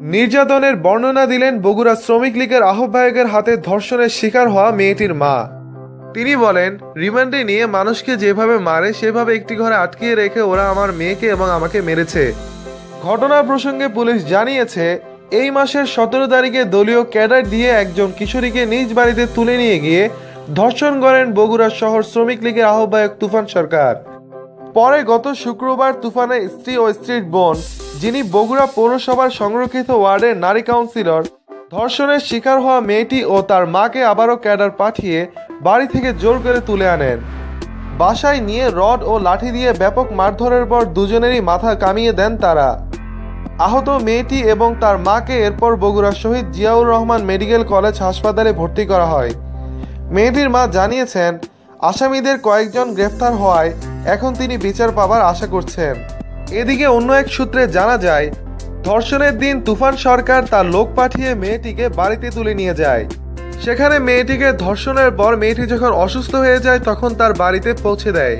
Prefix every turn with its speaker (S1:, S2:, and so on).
S1: নির্যাতনের বর্ণনা দিলেন বগুড়া শ্রমিক লীগের আহ্বায়কের হাতে ধর্ষণের শিকার হওয়া মেয়েটির মা। তিনি বলেন, রিমান্ডে নিয়ে মানুষকে যেভাবে মারে, সেভাবে একটি ঘরে আটকিয়ে রেখে ওরা আমার মেয়েকে এবং আমাকে মেরেছে। ঘটনার প্রসঙ্গে পুলিশ জানিয়েছে, এই মাসের সতেরো তারিখে দলীয় ক্যাডার দিয়ে একজন কিশোরীকে নিজ বাড়িতে তুলে নিয়ে গিয়ে ধর্ষণ করেন বগুড়া শহর শ্রমিক লীগের আহ্বায়ক তুফান সরকার। পরে গত শুক্রবার তুফানের স্ত্রী ও স্ত্রীর বোন যিনি বগুড়া পৌরসভার সংরক্ষিত ওয়ার্ডের নারী কাউন্সিলর। ধর্ষণের শিকার হওয়া মেয়েটি ও তার মাকে আবারও ক্যাডার পাঠিয়ে বাড়ি থেকে জোর করে তুলে আনেন। বাসায় নিয়ে রড ও লাঠি দিয়ে ব্যাপক মারধরের পর দুজনেরই মাথা কামিয়ে দেন তারা। আহত মেয়েটি এবং তার মাকে এরপর বগুড়া শহীদ জিয়াউর রহমান মেডিকেল কলেজ হাসপাতালে ভর্তি করা হয়। মেয়েটির মা জানিয়েছেন, আসামিদের কয়েকজন গ্রেফতার হওয়ায় এখন তিনি বিচার পাবার আশা করছেন। এদিকে অন্য এক সূত্রে জানা যায়, ধর্ষণের দিন তুফান সরকার তার লোক পাঠিয়ে মেয়েটিকে বাড়িতে তুলে নিয়ে যায়। সেখানে মেয়েটিকে ধর্ষণের পর মেয়েটি যখন অসুস্থ হয়ে যায়, তখন তার বাড়িতে পৌঁছে দেয়।